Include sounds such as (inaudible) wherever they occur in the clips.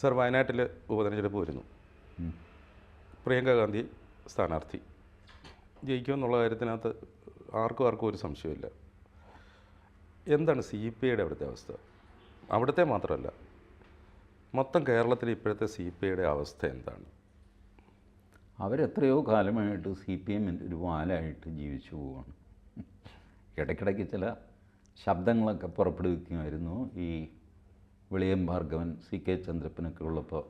Sir വയനാട്ടിൽ ഉപതെരഞ്ഞെടുപ്പ് വരുന്നു. പ്രിയങ്ക ഗാന്ധി സ്ഥാനാർത്ഥി. ജയിക്കുമെന്നുള്ള കാര്യത്തിനകത്ത് ആർക്കും ആർക്കും ഒരു സംശയമില്ല എന്താണ് സി പി ഐയുടെ അവിടുത്തെ അവസ്ഥ? അവിടുത്തെ മാത്രമല്ല മൊത്തം കേരളത്തിൽ ഇപ്പോഴത്തെ സി പി ഐയുടെ അവസ്ഥ എന്താണ്? അവരെത്രയോ കാലമായിട്ട് സി പി എമ്മിന്റെ ഒരു വാലായിട്ട് ജീവിച്ചു പോവുകയാണ്. ഇടയ്ക്കിടയ്ക്ക് ചില ശബ്ദങ്ങളൊക്കെ പുറപ്പെടുവിക്കുമായിരുന്നു ഈ വെളിയം ഭാർഗവൻ സി കെ ചന്ദ്രപ്പനൊക്കെ ഉള്ളപ്പോൾ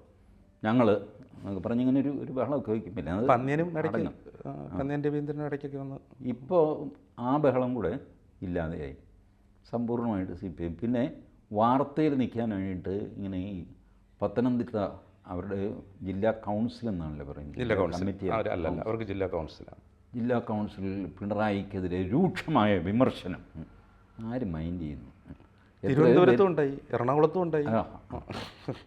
ഞങ്ങൾ എന്നൊക്കെ പറഞ്ഞിങ്ങനെ ഒരു ഒരു ബഹളമൊക്കെ വയ്ക്കും. പിന്നെ അത് പന്ന്യനും രവീന്ദ്രനും ഇടയ്ക്കൊക്കെ വന്ന് ഇപ്പോൾ ആ ബഹളം കൂടെ ഇല്ലാതെയായി. സമ്പൂർണമായിട്ട് സി പി എം. പിന്നെ വാർത്തയിൽ നിൽക്കാൻ വേണ്ടിയിട്ട് ഇങ്ങനെ ഈ പത്തനംതിട്ട അവരുടെ ജില്ലാ കൗൺസിൽ എന്നാണല്ലോ പറയുന്നത്. ജില്ലാ കൗൺസിൽ. അവർക്ക് ജില്ലാ കൗൺസിലാണ്. ജില്ലാ കൗൺസിലിൽ പിണറായിക്കെതിരെ രൂക്ഷമായ വിമർശനം. ആര് മൈൻഡ് ചെയ്യുന്നു? തിരുവനന്തപുരത്തും ഉണ്ടായി എറണാകുളത്തും ഉണ്ടായി.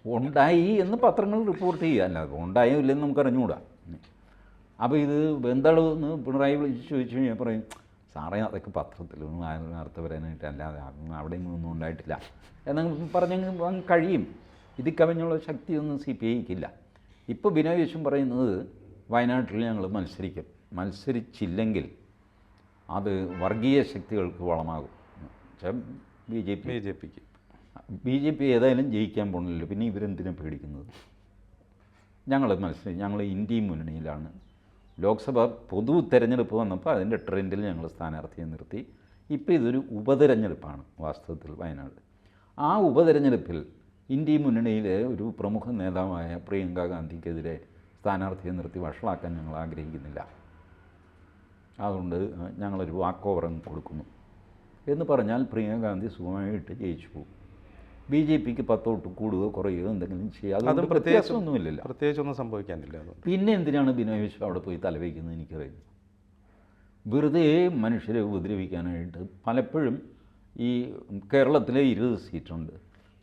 ഉണ്ടായി എന്ന് പത്രങ്ങൾ റിപ്പോർട്ട് ചെയ്യുക അല്ലാതെ ഉണ്ടായോ ഇല്ലെന്ന് നമുക്ക് അറിഞ്ഞുകൂടാ. അപ്പോൾ ഇത് എന്താണെന്ന് പിണറായി വിളിച്ച് ചോദിച്ചു കഴിഞ്ഞാൽ പറയും സാറേ അതൊക്കെ പത്രത്തിൽ അർത്ഥ വരാനായിട്ട് അല്ലാതെ അവിടെ ഒന്നും ഉണ്ടായിട്ടില്ല. എന്നങ്ങ് പറഞ്ഞങ്ങ് കഴിയും. ഇത് കവിഞ്ഞുള്ള ശക്തിയൊന്നും സി പി ഐക്കില്ല. ഇപ്പോൾ ബിനോയ് വിശ്വം പറയുന്നത് വയനാട്ടിൽ ഞങ്ങൾ മത്സരിക്കും. മത്സരിച്ചില്ലെങ്കിൽ അത് വർഗീയ ശക്തികൾക്ക് വളമാകും. B J P. B J പിക്ക്. ബി ജെ പി ഏതായാലും ജയിക്കാൻ പോകണില്ല പിന്നെ ഇവരെന്തിനാ പേടിക്കുന്നത്? ഞങ്ങൾ മനസ്സിലായി ഞങ്ങൾ ഇന്ത്യയും മുന്നണിയിലാണ്. ലോക്സഭ പൊതു തെരഞ്ഞെടുപ്പ് വന്നപ്പോൾ അതിന്റെ ട്രെൻഡിൽ ഞങ്ങൾ സ്ഥാനാർത്ഥിയെ നിർത്തി. ഇപ്പോൾ ഇതൊരു ഉപതെരഞ്ഞെടുപ്പാണ് വാസ്തവത്തിൽ വയനാട്. ആ ഉപതെരഞ്ഞെടുപ്പിൽ ഇന്ത്യ മുന്നണിയിലെ ഒരു പ്രമുഖ നേതാവായ പ്രിയങ്ക ഗാന്ധിക്കെതിരെ സ്ഥാനാർത്ഥിയെ നിർത്തി വഷളാക്കാൻ ഞങ്ങൾ ആഗ്രഹിക്കുന്നില്ല. അതുകൊണ്ട് ഞങ്ങളൊരു വാക്ക് ഓവർ കൊടുക്കുന്നു. എന്ന് പറഞ്ഞാൽ പ്രിയങ്കാന്ധി സുഖമായിട്ട് ജയിച്ചു പോകും. ബി ജെ പിക്ക് പത്തോട്ട് കൂടുകയോ കുറയുകയോ എന്തെങ്കിലും ചെയ്യുക അതും അതുകൊണ്ട് പ്രത്യേകിച്ച് വ്യത്യാസമൊന്നുമില്ലല്ലോ. പ്രത്യേകിച്ചൊന്നും സംഭവിക്കാനില്ല പിന്നെ എന്തിനാണ് ബിനോയ് വിശ്വ അവിടെ പോയി തലവയ്ക്കുന്നത് എനിക്കറിയില്ല. വെറുതെ മനുഷ്യരെ ഉപദ്രവിക്കാനായിട്ട് പലപ്പോഴും ഈ കേരളത്തിലെ ഇരുപത് സീറ്റുണ്ട്.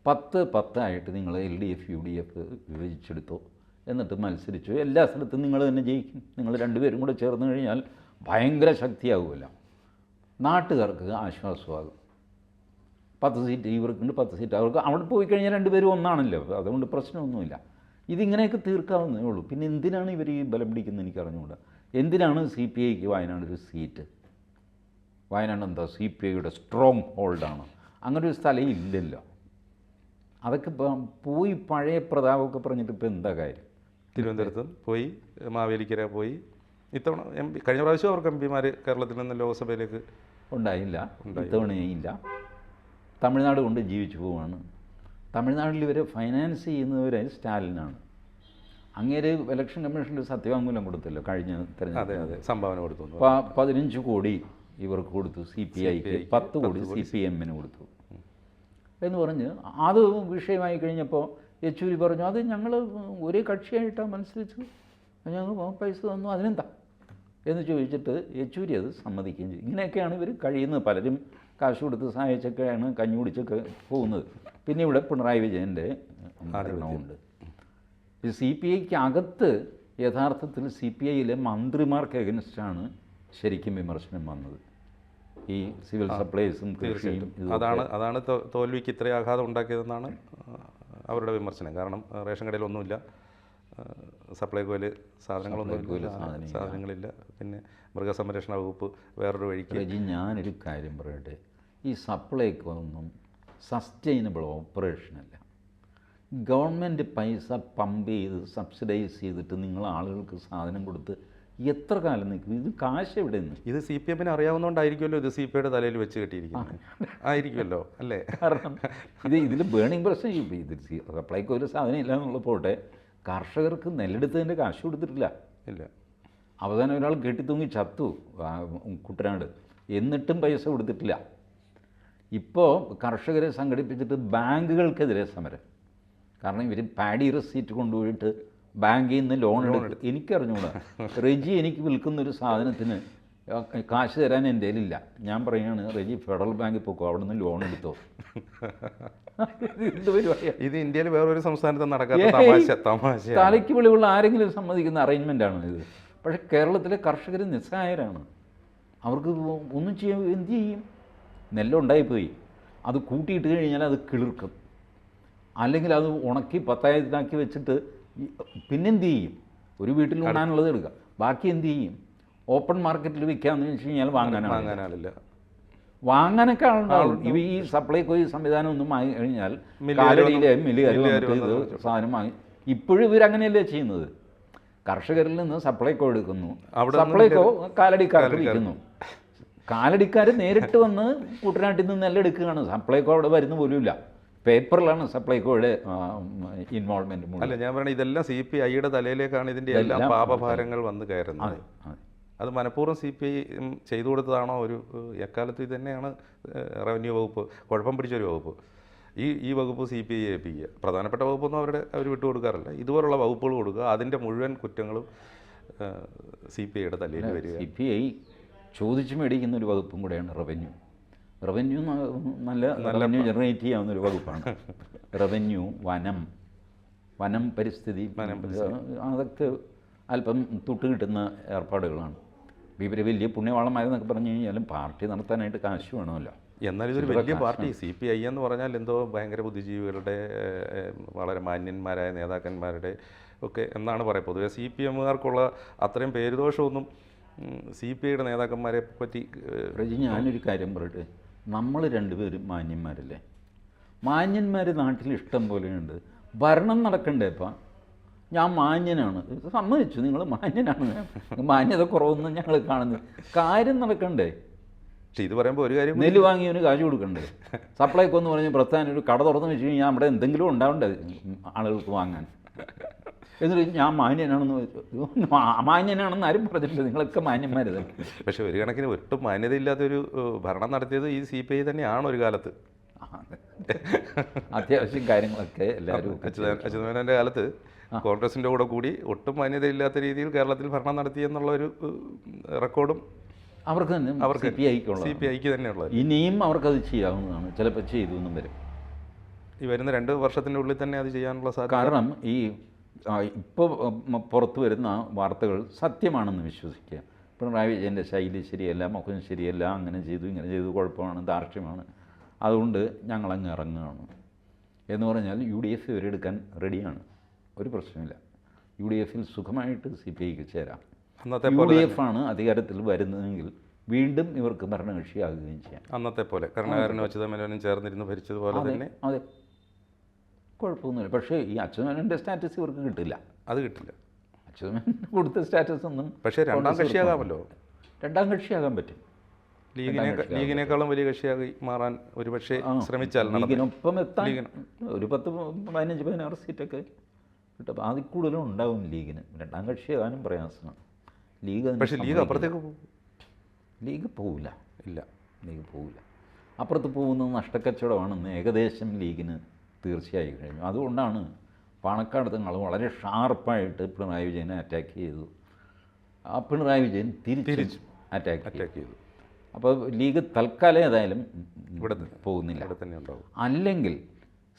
പത്ത് പത്തായിട്ട് നിങ്ങൾ L D F U D F വിഭജിച്ചെടുത്തോ. എന്നിട്ട് മത്സരിച്ചു. എല്ലാ സ്ഥലത്തും നിങ്ങൾ തന്നെ ജയിക്കും. നിങ്ങൾ രണ്ടുപേരും കൂടെ ചേർന്ന് കഴിഞ്ഞാൽ ഭയങ്കര ശക്തിയാകുമല്ലോ നാട്ടുകാർക്ക് ആശ്വാസമാകും. പത്ത് സീറ്റ് ഇവർക്കുണ്ട് പത്ത് സീറ്റ്. അവർക്ക് അവിടെ പോയി കഴിഞ്ഞാൽ രണ്ടുപേരും ഒന്നാണല്ലോ. അതുകൊണ്ട് പ്രശ്നമൊന്നുമില്ല. ഇതിങ്ങനെയൊക്കെ തീർക്കാവുന്നേ ഉള്ളൂ. പിന്നെ എന്തിനാണ് ഇവർ ഈ ബലം പിടിക്കുന്നത് എനിക്ക് അറിഞ്ഞുകൂടാ. എന്തിനാണ് സി പി ഐക്ക് വയനാട് ഒരു സീറ്റ്? വയനാട് എന്താ? സി പി ഐയുടെ സ്ട്രോങ് ഹോൾഡാണ് അങ്ങനെ ഒരു സ്ഥലം ഇല്ലല്ലോ. അതൊക്കെ ഇപ്പം പോയി പഴയ പ്രതാപമൊക്കെ പറഞ്ഞിട്ട് ഇപ്പോൾ എന്താ കാര്യം? തിരുവനന്തപുരത്ത് പോയി മാവേലിക്കര പോയി ഇത്തവണ എം പി കഴിഞ്ഞ പ്രാവശ്യം അവർക്ക് എം പിമാർ കേരളത്തിൽ നിന്ന് ലോക്സഭയിലേക്ക് ഉണ്ടായില്ല. ഇത്തവണയില്ല. തമിഴ്നാട് കൊണ്ട് ജീവിച്ചു പോവാണ്. തമിഴ്നാട്ടിൽ ഇവരെ ഫൈനാൻസ് ചെയ്യുന്നവരെ സ്റ്റാലിനാണ്. അങ്ങേര് ഇലക്ഷൻ കമ്മീഷനിൽ സത്യവാങ്മൂലം കൊടുത്തല്ലോ കഴിഞ്ഞ തെരഞ്ഞെടുപ്പ് സംഭാവന കൊടുത്തു പതിനഞ്ച് കോടി ഇവർക്ക് കൊടുത്തു. സി പി ഐക്ക് പത്ത് കോടി സി പി എമ്മിന് കൊടുത്തു. എന്ന് പറഞ്ഞ് അത് വിഷയമായി കഴിഞ്ഞപ്പോൾ യെച്ചൂരി പറഞ്ഞു അത് ഞങ്ങൾ ഒരേ കക്ഷിയായിട്ടാണ് മത്സരിച്ചത്. ഞങ്ങൾ പൈസ തന്നു. അതിനെന്താ? എന്ന് ചോദിച്ചിട്ട് യെച്ചൂരി അത് സമ്മതിക്കുകയും ചെയ്തു. ഇങ്ങനെയൊക്കെയാണ് ഇവർ കഴിയുന്നത്. പലരും കാശ് കൊടുത്ത് സഹായിച്ചൊക്കെയാണ് കഞ്ഞി കുടിച്ചൊക്കെ പോകുന്നത്. പിന്നെ ഇവിടെ പിണറായി വിജയന്റെ മരണമുണ്ട്. ഈ സി പി ഐക്ക് അകത്ത് യഥാർത്ഥത്തിൽ സി പി ഐയിലെ മന്ത്രിമാർക്ക് എഗൻസ്റ്റാണ് ശരിക്കും വിമർശനം വന്നത്. ഈ സിവിൽ സപ്ലൈസും കൃഷിയും അതാണ് അതാണ് തോൽവിക്ക് ഇത്രയും ആഘാതം ഉണ്ടാക്കിയതെന്നാണ് അവരുടെ വിമർശനം. കാരണം റേഷൻ കടയിലൊന്നുമില്ല. സപ്ലൈകോയിൽ സാധനങ്ങളൊന്നും. സാധനങ്ങളില്ല. പിന്നെ മൃഗസംരക്ഷണ വകുപ്പ് വേറൊരു വഴിക്ക് ഞാനൊരു കാര്യം പറയട്ടെ. ഈ സപ്ലൈക്കോ ഒന്നും സസ്റ്റൈനബിൾ ഓപ്പറേഷനല്ല. ഗവൺമെന്റ് പൈസ പമ്പ് ചെയ്ത് സബ്സിഡൈസ് ചെയ്തിട്ട് നിങ്ങൾ ആളുകൾക്ക് സാധനം കൊടുത്ത് എത്ര കാലം നിൽക്കും? ഇത് കാശ് എവിടെ നിന്ന് ഇത് സി പി എമ്മിന് അറിയാവുന്നതുകൊണ്ടായിരിക്കുമല്ലോ ഇത് സി പി ഐയുടെ തലയിൽ വെച്ച് കെട്ടിയിരിക്കുന്നത്. ആയിരിക്കുമല്ലോ അല്ലേ? കാരണം ഇത് ഇതിൽ ബേണിംഗ് പ്രശ്നം. ഇപ്പം ഇത് സി- സപ്ലൈക്കോ ഒരു സാധനം ഇല്ല എന്നുള്ള പോട്ടെ. കർഷകർക്ക് നെല്ലെടുത്തതിന്റെ കാശ് കൊടുത്തിട്ടില്ല. ഇല്ല. അവസാനം ഒരാൾ കെട്ടിത്തൂങ്ങി ചത്തു കുട്ടനാട്. എന്നിട്ടും പൈസ കൊടുത്തിട്ടില്ല. ഇപ്പോൾ കർഷകരെ സംഘടിപ്പിച്ചിട്ട് ബാങ്കുകൾക്കെതിരെ സമരം. കാരണം ഇവർ പാഡി റെസീറ്റ് കൊണ്ടുപോയിട്ട് ബാങ്കിൽ നിന്ന് ലോൺ എടുക്കും എനിക്കറിഞ്ഞുകൂടാ റെജി എനിക്ക് വിൽക്കുന്ന ഒരു സാധനത്തിന് കാശ് തരാൻ എന്റെ കയ്യിലില്ല. ഞാൻ പറയുകയാണ് റെജി ഫെഡറൽ ബാങ്കിൽ പോക്കോ അവിടെ നിന്ന് ലോൺ എടുത്തോ. ഇത് ഇന്ത്യയിൽ വേറൊരു സംസ്ഥാനത്ത് നടക്കാത്ത. തമാശ തമാശ തലയ്ക്ക് വെളിവുള്ള ആരെങ്കിലും സമ്മതിക്കുന്ന അറേഞ്ച്മെന്റ് ആണ് ഇത്. പക്ഷേ കേരളത്തിലെ കർഷകർ നിസ്സഹായരാണ്. അവർക്ക് ഒന്നും ചെയ്യാൻ എന്ത് ചെയ്യും? നെല്ലുണ്ടായിപ്പോയി അത് കൂട്ടിയിട്ട് കഴിഞ്ഞാൽ അത് കിളിർക്കും. അല്ലെങ്കിൽ അത് ഉണക്കി പത്തായത്തിനാക്കി വെച്ചിട്ട് പിന്നെന്ത് ചെയ്യും? ഒരു വീട്ടിൽ ഉണ്ണാനുള്ളത് എടുക്കുക ബാക്കി എന്ത് ചെയ്യും? ഓപ്പൺ മാർക്കറ്റിൽ വിൽക്കാമെന്ന് വെച്ച് കഴിഞ്ഞാൽ വാങ്ങാനാണ് വാങ്ങാനാളില്ല വാങ്ങാനൊക്കെ ആളുണ്ടാവും ഇവ ഈ സപ്ലൈകോ ഈ സംവിധാനം ഒന്നും വാങ്ങി കഴിഞ്ഞാൽ കാലടിയിലെ മില്ലുകാർ ഇത് സാധനം വാങ്ങി. ഇപ്പോഴും ഇവരങ്ങനെയല്ലേ ചെയ്യുന്നത്? കർഷകരിൽ നിന്ന് സപ്ലൈകോ എടുക്കുന്നു. സപ്ലൈകോ കാലടിക്കാർക്ക്. വിൽക്കുന്നു. കാലടിക്കാർ നേരിട്ട് വന്ന് കുട്ടനാട്ടിൽ നിന്ന് നെല്ല് എടുക്കുകയാണ്. സപ്ലൈകോ അവിടെ വരുന്ന പോലുമില്ല. പേപ്പറിലാണ് സപ്ലൈകോയുടെ ഇൻവോൾവ്മെന്റ് അല്ല ഞാൻ പറഞ്ഞ ഇതെല്ലാം സി പി ഐയുടെ തലയിലേക്കാണ് ഇതിന്റെ എല്ലാ പാപഭാരങ്ങൾ വന്ന് കയറുന്നത്. അതെ മനഃപൂർവം സി പി ഐ ചെയ്തു കൊടുത്തതാണോ ഒരു എക്കാലത്ത് തന്നെയാണ് റവന്യൂ വകുപ്പ് കുഴപ്പം പിടിച്ചൊരു വകുപ്പ്. ഈ ഈ വകുപ്പ് സി പി ഐ ഏൽപ്പിക്കുക. പ്രധാനപ്പെട്ട വകുപ്പൊന്നും അവരുടെ അവർ വിട്ടുകൊടുക്കാറില്ല ഇതുപോലുള്ള വകുപ്പുകൾ കൊടുക്കുക. അതിന്റെ മുഴുവൻ കുറ്റങ്ങളും സി പി ഐയുടെ തലയിൽ വരിക. സി പി ഐ ചോദിച്ചു മേടിക്കുന്ന ഒരു വകുപ്പും കൂടെയാണ് റവന്യൂ. റവന്യൂ നല്ല റവന്യൂ ജനറേറ്റ് ചെയ്യാവുന്ന ഒരു വകുപ്പാണ്. റവന്യൂ വനം വനം പരിസ്ഥിതി അതൊക്കെ അല്പം തൊട്ട് കിട്ടുന്ന ഏർപ്പാടുകളാണ്. ഇവർ വലിയ പുണ്യവാളമായതെന്നൊക്കെ പറഞ്ഞു കഴിഞ്ഞാലും പാർട്ടി നടത്താനായിട്ട് കാശ് വേണമല്ലോ. എന്നാൽ ഇതൊരു വലിയ പാർട്ടി. സി പി ഐ എന്ന് പറഞ്ഞാൽ എന്തോ ഭയങ്കര ബുദ്ധിജീവികളുടെ വളരെ മാന്യന്മാരായ നേതാക്കന്മാരുടെ ഒക്കെ എന്നാണ് പറയുക. പൊതുവെ സി പി എമ്മുകാർക്കുള്ള അത്രയും പേരുദോഷമൊന്നും സി പി ഐയുടെ നേതാക്കന്മാരെ പറ്റി റജി ഞാനൊരു കാര്യം പറയട്ടെ. നമ്മൾ രണ്ടുപേരും മാന്യന്മാരല്ലേ? മാന്യന്മാർ നാട്ടിൽ ഇഷ്ടം പോലെയുണ്ട്. ഭരണം നടക്കണ്ടേ ഇപ്പം? ഞാൻ മാന്യനാണ്. സമ്മതിച്ചു. നിങ്ങൾ മാന്യനാണ്. മാന്യത കുറവൊന്നും ഞങ്ങൾ കാണുന്നത് കാര്യം നടക്കണ്ടേ? പക്ഷേ ഇത് പറയുമ്പോൾ ഒരു കാര്യം നെല്ല് വാങ്ങിയവന് കാശ് കൊടുക്കണ്ടേ? സപ്ലൈക്കോ എന്ന് പറഞ്ഞ് പ്രസ്ഥാനം ഒരു കട തുറന്ന് വെച്ച് കഴിഞ്ഞാൽ അവിടെ എന്തെങ്കിലും ഉണ്ടാവണ്ടേ ആളുകൾക്ക് വാങ്ങാൻ? എന്നിട്ട് ഞാൻ മാന്യനാണെന്ന് വെച്ചു. മാന്യനാണെന്ന് ആരും പറഞ്ഞിട്ടില്ല. നിങ്ങളൊക്കെ മാന്യന്മാരത് പക്ഷേ ഒരു കണക്കിന് ഒട്ടും മാന്യതയില്ലാത്തൊരു ഭരണം നടത്തിയത് ഈ സി പി ഐ തന്നെയാണ് ഒരു കാലത്ത്. അത്യാവശ്യം കാര്യങ്ങളൊക്കെ എല്ലാവരും അച്യുത അച്യുതമേനോന്റെ കാലത്ത് കോൺഗ്രസിന്റെ കൂടെ കൂടി ഒട്ടും മാന്യതയില്ലാത്ത രീതിയിൽ കേരളത്തിൽ ഭരണം നടത്തി എന്നുള്ള ഒരു റെക്കോർഡും അവർക്ക് തന്നെ അവർക്ക് സി പി ഐക്ക് സി പി ഐക്ക് തന്നെയുള്ളത്. ഇനിയും അവർക്കത് ചെയ്യാവുന്നതാണ്. ചിലപ്പോൾ ചെയ്തു എന്നും വരും. ഈ വരുന്ന രണ്ട് വർഷത്തിന്റെ ഉള്ളിൽ തന്നെ അത് ചെയ്യാനുള്ള സാധ്യത കാരണം ഈ ഇപ്പോൾ പുറത്തു വരുന്ന വാർത്തകൾ സത്യമാണെന്ന് വിശ്വസിക്കുക. പിണറായി വിജയന്റെ ശൈലി ശരിയല്ല മുഖം ശരിയല്ല അങ്ങനെ ചെയ്തു ഇങ്ങനെ ചെയ്തു കുഴപ്പമാണ് ദാർഷ്ട്യമാണ് അതുകൊണ്ട് ഞങ്ങളങ്ങ് ഇറങ്ങുകയാണ്. എന്ന് പറഞ്ഞാൽ യു ഡി എഫ് ഇവരെടുക്കാൻ റെഡിയാണ് ഒരു പ്രശ്നമില്ല. യു ഡി എഫിൽ സുഖമായിട്ട് സി പി ഐക്ക് ചേരാം. അന്നത്തെ യു ഡി എഫ് ആണ് അധികാരത്തിൽ വരുന്നതെങ്കിൽ വീണ്ടും ഇവർക്ക് ഭരണകക്ഷിയാകുകയും ചെയ്യാം. അന്നത്തെ പോലെ. കരുണാകരനും അച്യുതമേനോനും ചേർന്നിരുന്ന് ഭരിച്ചതുപോലെ തന്നെ. അതെ. കുഴപ്പമൊന്നുമില്ല. പക്ഷേ ഈ അച്യുതമേനോന്റെ സ്റ്റാറ്റസ് ഇവർക്ക് കിട്ടില്ല. അത് കിട്ടില്ല. അച്യുതമേനോൻ കൊടുത്ത സ്റ്റാറ്റസ് ഒന്നും പക്ഷേ രണ്ടാം കക്ഷിയാകാമല്ലോ. രണ്ടാം കക്ഷിയാകാൻ പറ്റും. ലീഗിനെ ലീഗിനേക്കാളും വലിയ കക്ഷിയായി മാറാൻ ഒരുപക്ഷെ പക്ഷേ ശ്രമിച്ചാൽ ലീഗിനൊപ്പം എത്താൻ. ഒരു പത്ത് പതിനഞ്ച് പതിനാറ് സീറ്റൊക്കെ കിട്ടും. അതിൽ കൂടുതലും ഉണ്ടാവും ലീഗിന്. രണ്ടാം കക്ഷിയാകാനും പ്രയാസമാണ് ലീഗ് പക്ഷേ ലീഗ് അപ്പുറത്തേക്ക് പോകും. ലീഗ് പോവില്ല. ഇല്ല. ലീഗ് പോവില്ല. അപ്പുറത്ത് പോകുന്നത് നഷ്ടക്കച്ചവടമാണെന്ന് ഏകദേശം ലീഗിന് തീർച്ചയായി കഴിഞ്ഞു. അതുകൊണ്ടാണ് പാണക്കാട് തങ്ങൾ വളരെ ഷാർപ്പായിട്ട് പിണറായി വിജയനെ അറ്റാക്ക് ചെയ്തു. ആ പിണറായി വിജയൻ തിരിച്ചു അറ്റാക്ക് അറ്റാക്ക് ചെയ്തു. അപ്പോൾ ലീഗ് തൽക്കാലം ഏതായാലും ഇവിടെ പോകുന്നില്ല. ഇവിടെ തന്നെ ഉണ്ടാവും. അല്ലെങ്കിൽ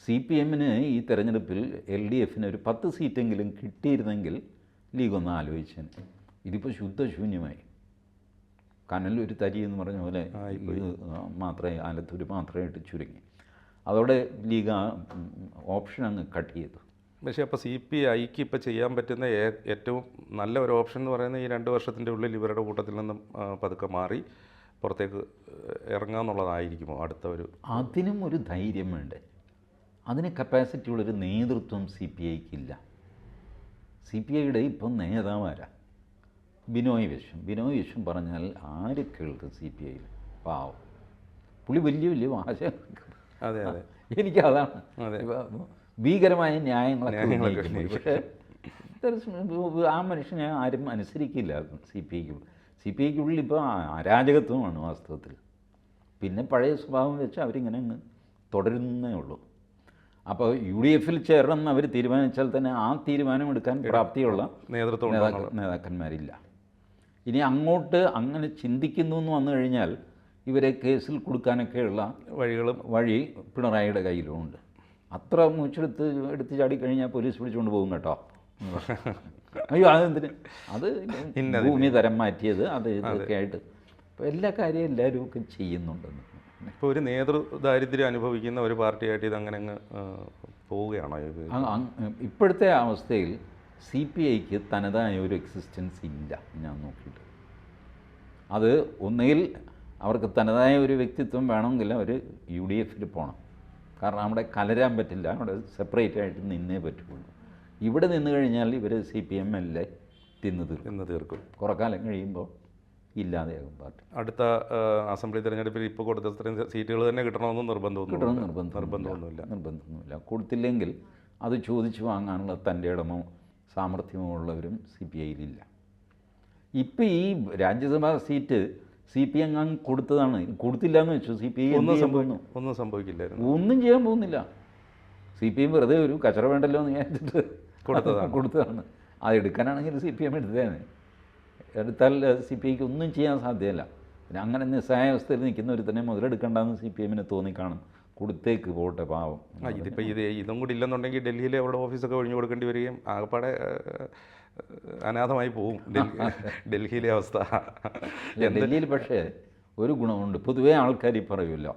സി പി എമ്മിന് ഈ തെരഞ്ഞെടുപ്പിൽ എൽ ഡി എഫിന് ഒരു പത്ത് സീറ്റെങ്കിലും കിട്ടിയിരുന്നെങ്കിൽ ലീഗ് ഒന്ന് ആലോചിച്ചേനെ. ഇതിപ്പോൾ ശുദ്ധശൂന്യമായി. കനൽ ഒരു തരി എന്ന് പറഞ്ഞ പോലെ മാത്രമേ ആലത്തൂർ മാത്രമായിട്ട് ചുരുങ്ങി. അതോടെ ലീഗ് ആ ഓപ്ഷൻ അങ്ങ് കട്ട് ചെയ്തു. പക്ഷേ അപ്പോൾ സി പി ഐക്ക് ഇപ്പോൾ ചെയ്യാൻ പറ്റുന്ന ഏറ്റവും നല്ല ഒരു ഓപ്ഷൻ എന്ന് പറയുന്നത് ഈ രണ്ട് വർഷത്തിന്റെ ഉള്ളിൽ ഇവരുടെ കൂട്ടത്തിൽ നിന്നും പതുക്കെ മാറി പുറത്തേക്ക് ഇറങ്ങാന്നുള്ളതായിരിക്കുമോ അടുത്ത ഒരു അതിനും ഒരു ധൈര്യം വേണ്ടേ? അതിന് കപ്പാസിറ്റി ഉള്ളൊരു നേതൃത്വം സി പി ഐക്കില്ല. സി പി ഐയുടെ ഇപ്പം നേതാവാരാ? ബിനോയ് വിശ്വം. ബിനോയ് വിശ്വം പറഞ്ഞാൽ ആര് കേൾക്കും സി പി ഐയിൽ? പാവം. പുള്ളി വലിയ വലിയ വാചകം അതെ അതെ. എനിക്ക് അതാണ് അതെ. ഭീകരമായ ന്യായങ്ങളൊക്കെ പക്ഷേ ആ മനുഷ്യനെ ആരും അനുസരിക്കില്ല സി പി ഐക്ക്. സി പി ഐക്കുള്ളിൽ ഇപ്പോൾ അരാജകത്വമാണ് വാസ്തവത്തിൽ. പിന്നെ പഴയ സ്വഭാവം വെച്ച് അവരിങ്ങനെ അങ്ങ് തുടരുന്നേ ഉള്ളൂ. അപ്പോൾ യു ഡി എഫിൽ ചേരണം എന്ന് അവർ തീരുമാനിച്ചാൽ തന്നെ ആ തീരുമാനം എടുക്കാൻ പ്രാപ്തിയുള്ള നേതൃത്വം നേതാക്ക നേതാക്കന്മാരില്ല. ഇനി അങ്ങോട്ട് അങ്ങനെ ചിന്തിക്കുന്നു എന്ന് വന്നു കഴിഞ്ഞാൽ ഇവരെ കേസിൽ കൊടുക്കാനൊക്കെയുള്ള വഴികളും വഴി പിണറായിയുടെ കയ്യിലുമുണ്ട്. അത്ര മൂച്ചെടുത്ത് എടുത്ത് ചാടിക്കഴിഞ്ഞാൽ പോലീസ് പിടിച്ചുകൊണ്ട് പോകും കേട്ടോ. അയ്യോ അതെന്തിന്? അത് ഭൂമി തരം മാറ്റിയത് അത് ഇതൊക്കെ ആയിട്ട് അപ്പോൾ എല്ലാ കാര്യവും എല്ലാവരും ഒക്കെ ചെയ്യുന്നുണ്ടെന്ന്. ഇപ്പോൾ ഒരു നേതൃ ദാരിദ്ര്യം അനുഭവിക്കുന്ന ഒരു പാർട്ടിയായിട്ട് ഇത് അങ്ങനെ അങ്ങ് പോവുകയാണോ ഇപ്പോഴത്തെ അവസ്ഥയിൽ സി പി ഐക്ക് തനതായ ഒരു എക്സിസ്റ്റൻസ് ഇല്ല ഞാൻ നോക്കിയിട്ട്. അത് ഒന്നുകിൽ അവർക്ക് തനതായ ഒരു വ്യക്തിത്വം വേണമെങ്കിൽ അവർ യു ഡി എഫിൽ പോകണം കാരണം അവിടെ കലരാൻ പറ്റില്ല അവിടെ സെപ്പറേറ്റ് ആയിട്ട് നിന്നേ പറ്റുള്ളൂ. ഇവിടെ നിന്ന് കഴിഞ്ഞാൽ ഇവർ C P M L A തിന്ന് തീർക്കും. തീർക്കും. കുറേ കാലം കഴിയുമ്പോൾ ഇല്ലാതെയാകും പാർട്ടി. അടുത്ത അസംബ്ലി തെരഞ്ഞെടുപ്പിൽ ഇപ്പോൾ കൊടുത്ത സീറ്റുകൾ തന്നെ കിട്ടണമെന്ന് നിർബന്ധമൊന്നും കിട്ടണം നിർബന്ധം നിർബന്ധമൊന്നുമില്ല. നിർബന്ധമൊന്നുമില്ല. കൊടുത്തില്ലെങ്കിൽ അത് ചോദിച്ചു വാങ്ങാനുള്ള തന്റെ ഇടമോ സാമർഥ്യമോ ഉള്ളവരും സി പി ഐയിലില്ല. ഇപ്പം ഈ Rajya Sabha seat C P M അങ്ങ് കൊടുത്തതാണ്. കൊടുത്തില്ല എന്ന് വെച്ചു. സി പി ഐ ഒന്നും സംഭവിക്കുന്നു ഒന്നും സംഭവിക്കില്ലായിരുന്നു. ഒന്നും ചെയ്യാൻ പോകുന്നില്ല. സി പി എം വെറുതെ ഒരു കച്ചറ വേണ്ടല്ലോ എന്ന് വിചാരിച്ചിട്ട് കൊടുത്തതാണ്. കൊടുത്തതാണ്. അത് എടുക്കാനാണെങ്കിൽ സി പി എം എടുത്തതാണ്. എടുത്താൽ സി പി ഐക്ക് ഒന്നും ചെയ്യാൻ സാധ്യമല്ല പിന്നെ അങ്ങനെ നിസ്സഹായാവസ്ഥയിൽ നിൽക്കുന്ന ഒരു തന്നെ മുതലെടുക്കേണ്ടതെന്ന് സി പി എമ്മിന് തോന്നിക്കാണും. കൊടുത്തേക്ക് പോട്ടെ പാവം. ഇതിപ്പോൾ ഇത് ഇതും കൂടി ഇല്ലെന്നുണ്ടെങ്കിൽ ഡൽഹിയിലെ അവരുടെ ഓഫീസൊക്കെ ഒഴിഞ്ഞു കൊടുക്കേണ്ടി വരികയും ആകപ്പാടെ അനാഥമായി പോവും ഡൽഹി ഡൽഹിയിലെ അവസ്ഥ. ഡൽഹിയിൽ പക്ഷേ ഒരു ഗുണമുണ്ട്. പൊതുവേ ആൾക്കാർ ഈ പറയുമല്ലോ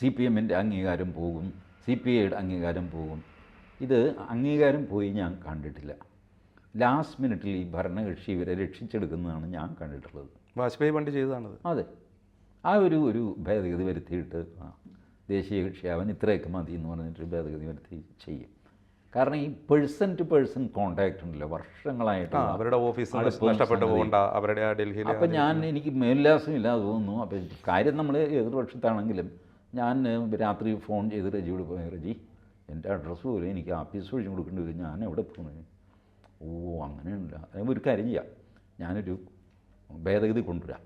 സി പി എമ്മിന്റെ അംഗീകാരം പോകും സി പി ഐയുടെ അംഗീകാരം പോകും. ഇത് അംഗീകാരം പോയി ഞാൻ കണ്ടിട്ടില്ല. ലാസ്റ്റ് മിനിറ്റിൽ ഈ ഭരണകക്ഷി ഇവരെ രക്ഷിച്ചെടുക്കുന്നതാണ് ഞാൻ കണ്ടിട്ടുള്ളത്. വാജ്പേയി പണ്ട് ചെയ്തതാണത്. അതെ. ആ ഒരു ഒരു ഭേദഗതി വരുത്തിയിട്ട് ദേശീയ കക്ഷി അവൻ ഇത്രയൊക്കെ മതി എന്ന് പറഞ്ഞിട്ട് ഭേദഗതി വരുത്തി ചെയ്യും. കാരണം ഈ പേഴ്സൺ ടു പേഴ്സൺ കോണ്ടാക്ട് ഉണ്ടല്ലോ വർഷങ്ങളായിട്ട് അവരുടെ ഓഫീസ് അടുപ്പം നഷ്ടപ്പെട്ടു പോകണ്ട അവരുടെ ആ അപ്പം ഞാൻ എനിക്ക് മേൽലാസമില്ലാതെ തോന്നുന്നു. അപ്പം കാര്യം നമ്മൾ എതിർപക്ഷത്താണെങ്കിലും ഞാൻ രാത്രി ഫോൺ ചെയ്ത് റജിയോട് പോയി റജി എന്റെ അഡ്രസ്സ് പോലും എനിക്ക് ആഫീസ് ഒഴിച്ചു കൊടുക്കേണ്ടി വരും. ഞാൻ എവിടെ പോകുന്നത് ഓ അങ്ങനെയുണ്ട് അതായത് ഒരു കാര്യം ചെയ്യാം. ഞാനൊരു ഭേദഗതി കൊണ്ടുവരാം.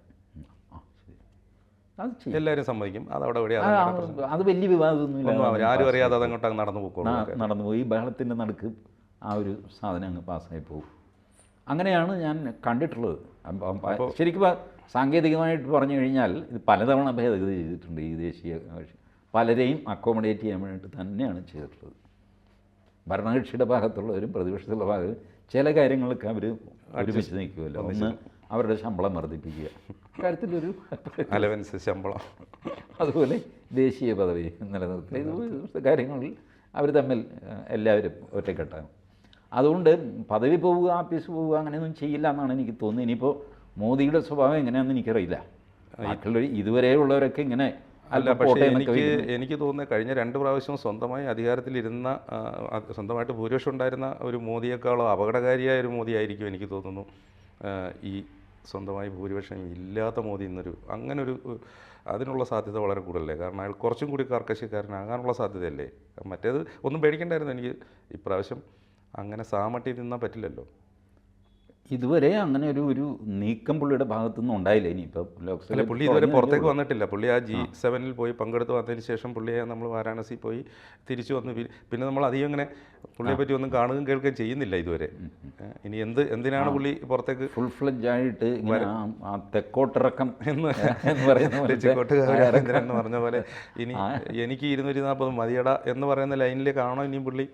അത് ചെയ്യും. എല്ലാവരും സമ്മതിക്കും. അത് അവിടെ അത് വലിയ വിവാദമൊന്നുമില്ല. ആരും അറിയാതെ അതങ്ങോട്ട് നടന്നു പോകും നടന്നു പോയി ബഹളത്തിന്റെ നടുക്ക് ആ ഒരു സാധനം അങ്ങ് പാസ്സായി പോകും അങ്ങനെയാണ് ഞാൻ കണ്ടിട്ടുള്ളത്. ശരിക്കും സാങ്കേതികമായിട്ട് പറഞ്ഞു കഴിഞ്ഞാൽ ഇത് പലതവണ ഭേദഗതി ചെയ്തിട്ടുണ്ട് ഈ ദേശീയ പലരെയും അക്കോമഡേറ്റ് ചെയ്യാൻ വേണ്ടിയിട്ട് തന്നെയാണ് ചെയ്തിട്ടുള്ളത്. ഭരണകക്ഷിയുടെ ഭാഗത്തുള്ളവരും പ്രതിപക്ഷത്തുള്ള ഭാഗം ചില കാര്യങ്ങൾക്ക് അവർ ഒരുമിച്ച് നിൽക്കുമല്ലോ. ഒന്ന് അവരുടെ ശമ്പളം വർദ്ധിപ്പിക്കുക. കാര്യത്തിലൊരു അലവൻസ് (laughs) ശമ്പളം. അതുപോലെ ദേശീയ പദവി നിലനിർത്തുക. ഇത് കാര്യങ്ങളിൽ അവർ തമ്മിൽ എല്ലാവരും ഒറ്റക്കെട്ടാണ് അതുകൊണ്ട് പദവി പോവുക ആഫീസ് പോവുക അങ്ങനെയൊന്നും ചെയ്യില്ല എന്നാണ് എനിക്ക് തോന്നുന്നത്. ഇനിയിപ്പോൾ മോദിയുടെ സ്വഭാവം എങ്ങനെയാണെന്ന് എനിക്കറിയില്ല. ബാക്കിയുള്ളവർ ഇതുവരെയുള്ളവരൊക്കെ ഇങ്ങനെ അല്ല പക്ഷേ എനിക്ക് എനിക്ക് തോന്നുന്നത് കഴിഞ്ഞ രണ്ട് പ്രാവശ്യം സ്വന്തമായി അധികാരത്തിലിരുന്ന സ്വന്തമായിട്ട് ഭൂരിപക്ഷം ഉണ്ടായിരുന്ന ഒരു മോദിയേക്കാളോ അപകടകാരിയായ ഒരു മോദി ആയിരിക്കും എനിക്ക് തോന്നുന്നു. ഈ സ്വന്തമായി ഭൂരിപക്ഷം ഇല്ലാത്ത മോദി എന്നൊരു അങ്ങനെ ഒരു അതിനുള്ള സാധ്യത വളരെ കൂടുതലല്ലേ? കാരണം അയാൾ കുറച്ചും കൂടി കർക്കശക്കാരനാകാനുള്ള സാധ്യതയല്ലേ? മറ്റേത് ഒന്നും പേടിക്കണ്ടായിരുന്നു എനിക്ക്. ഇപ്രാവശ്യം അങ്ങനെ സാമട്ടി നിന്നാൽ പറ്റില്ലല്ലോ. ഇതുവരെ അങ്ങനെ ഒരു ഒരു നീക്കം പുള്ളിയുടെ ഭാഗത്തുനിന്ന് ഉണ്ടായില്ല. ഇനി അല്ല ലോക്സഭ പുള്ളി ഇതുവരെ പുറത്തേക്ക് വന്നിട്ടില്ല. പുള്ളി ആ ജി സെവനിൽ പോയി പങ്കെടുത്ത് വന്നതിന് ശേഷം പുള്ളിയെ നമ്മൾ വാരാണസി പോയി തിരിച്ചു വന്നു. പിന്നെ നമ്മൾ അധികം ഇങ്ങനെ പുള്ളിയെ പറ്റി ഒന്നും കാണുകയും കേൾക്കുകയും ചെയ്യുന്നില്ല ഇതുവരെ. ഇനി എന്ത് എന്തിനാണ് പുള്ളി പുറത്തേക്ക് ഫുൾ ഫ്ലഡ്ജ് ആയിട്ട് ആ- തെക്കോട്ടിറക്കം എന്ന് പറയുന്ന പറഞ്ഞ പോലെ ഇനി എനിക്ക് ഇരുന്നൂറ്റി നാൽപ്പത് മതിയട എന്ന് പറയുന്ന ലൈനിലേക്കാണോ ഇനിയും പുള്ളി.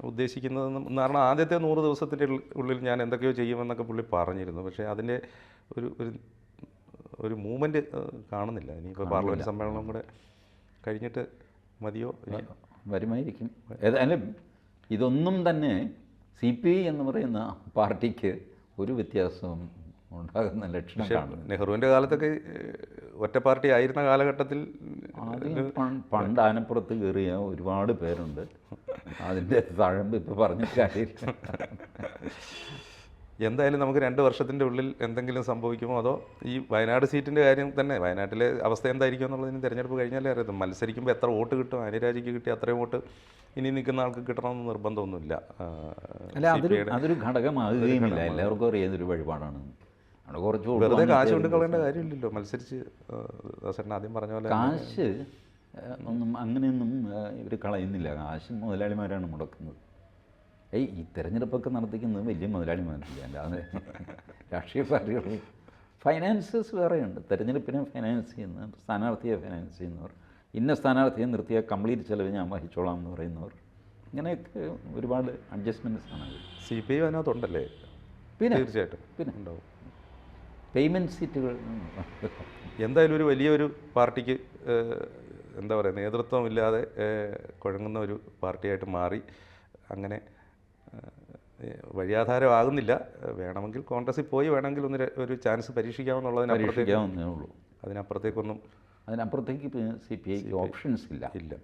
ഉദ്ദേശിക്കുന്നതെന്നും കാരണം ആദ്യത്തെ നൂറ് ദിവസത്തിന്റെ ഉള്ളിൽ- ഞാൻ എന്തൊക്കെയോ ചെയ്യുമെന്നൊക്കെ പുള്ളി പറഞ്ഞിരുന്നു. പക്ഷേ അതിന്റെ ഒരു ഒരു ഒരു മൂവ്മെന്റ് കാണുന്നില്ല. ഇനിയിപ്പോൾ പാർലമെന്റ് സമ്മേളനം കൂടെ കഴിഞ്ഞിട്ട് മതിയോ? വരുമായിരിക്കും. ഏതായാലും ഇതൊന്നും തന്നെ സി പി ഐ എന്ന് പറയുന്ന പാർട്ടിക്ക് ഒരു വ്യത്യാസവും ഉണ്ടാകുന്ന ലക്ഷണം കാണുന്നു നെഹ്റുവിന്റെ കാലത്തൊക്കെ ഒറ്റ പാർട്ടി ആയിരുന്ന കാലഘട്ടത്തിൽ പണ്ട് ആനപ്പുറത്ത് കയറിയ ഒരുപാട് പേരുണ്ട്. അതിന്റെ തഴമ്പ് ഇപ്പോൾ പറഞ്ഞ കാര്യമില്ല. എന്തായാലും നമുക്ക് രണ്ട് വർഷത്തിന്റെ ഉള്ളിൽ എന്തെങ്കിലും സംഭവിക്കുമോ? അതോ ഈ വയനാട് സീറ്റിന്റെ കാര്യം തന്നെ വയനാട്ടിലെ അവസ്ഥ എന്തായിരിക്കും എന്നുള്ളതിന് തിരഞ്ഞെടുപ്പ് കഴിഞ്ഞാലേ അറിയാം മത്സരിക്കുമ്പോൾ എത്ര വോട്ട് കിട്ടും? അനുരാജിക്ക് കിട്ടിയ അത്രയും വോട്ട് ഇനി നിൽക്കുന്ന ആൾക്ക് കിട്ടണമെന്ന് നിർബന്ധമൊന്നുമില്ല. അല്ല അതൊരു അതൊരു ഘടകമാകുകയുമില്ല. എല്ലാവർക്കും അറിയാം ഇതൊരു വഴിപാടാണ്. അവിടെ കുറച്ച് വെറുതെ കാശ് കൊണ്ട് കളയേണ്ട കാര്യമില്ലല്ലോ. മത്സരിച്ച് ആദ്യം പറഞ്ഞ പോലെ കാശ് ഒന്നും അങ്ങനെയൊന്നും ഇവർ കളയുന്നില്ല. കാശ് മുതലാളിമാരാണ് മുടക്കുന്നത്. ഏയ് ഈ തെരഞ്ഞെടുപ്പൊക്കെ നടത്തിക്കുന്നത് വലിയ മുതലാളിമാരില്ല. അല്ലാതെ രാഷ്ട്രീയ പാർട്ടികൾ. ഫൈനാൻസേഴ്സ് വേറെയുണ്ട്. തെരഞ്ഞെടുപ്പിനെ ഫൈനാൻസ് ചെയ്യുന്ന സ്ഥാനാർത്ഥിയെ ഫൈനാൻസ് ചെയ്യുന്നവർ ഇന്ന സ്ഥാനാർത്ഥിയെ നിർത്തിയ കംപ്ലീറ്റ് ചിലവ് ഞാൻ വഹിച്ചോളാം എന്ന് പറയുന്നവർ. ഇങ്ങനെയൊക്കെ ഒരുപാട് അഡ്ജസ്റ്റ്മെന്റ്സ് ആണ്. സി പി ഐ അതിനകത്തുണ്ടല്ലേ? പിന്നെ തീർച്ചയായിട്ടും പിന്നെ. ഉണ്ടാവും. പേയ്മെന്റ് സീറ്റുകൾ. എന്തായാലും ഒരു വലിയൊരു പാർട്ടിക്ക് എന്താ പറയുക നേതൃത്വം ഇല്ലാതെ കുഴങ്ങുന്ന ഒരു പാർട്ടിയായിട്ട് മാറി. അങ്ങനെ വഴിയാധാരമാകുന്നില്ല. വേണമെങ്കിൽ കോൺഗ്രസിൽ പോയി വേണമെങ്കിൽ ഒന്ന് ഒരു ചാൻസ് പരീക്ഷിക്കാമെന്നുള്ളതിനുള്ളൂ ഉള്ളൂ. അതിനപ്പുറത്തേക്കൊന്നും അതിനപ്പുറത്തേക്ക് സി പി ഐക്ക് ഓപ്ഷൻസ് ഇല്ല. ഇല്ല.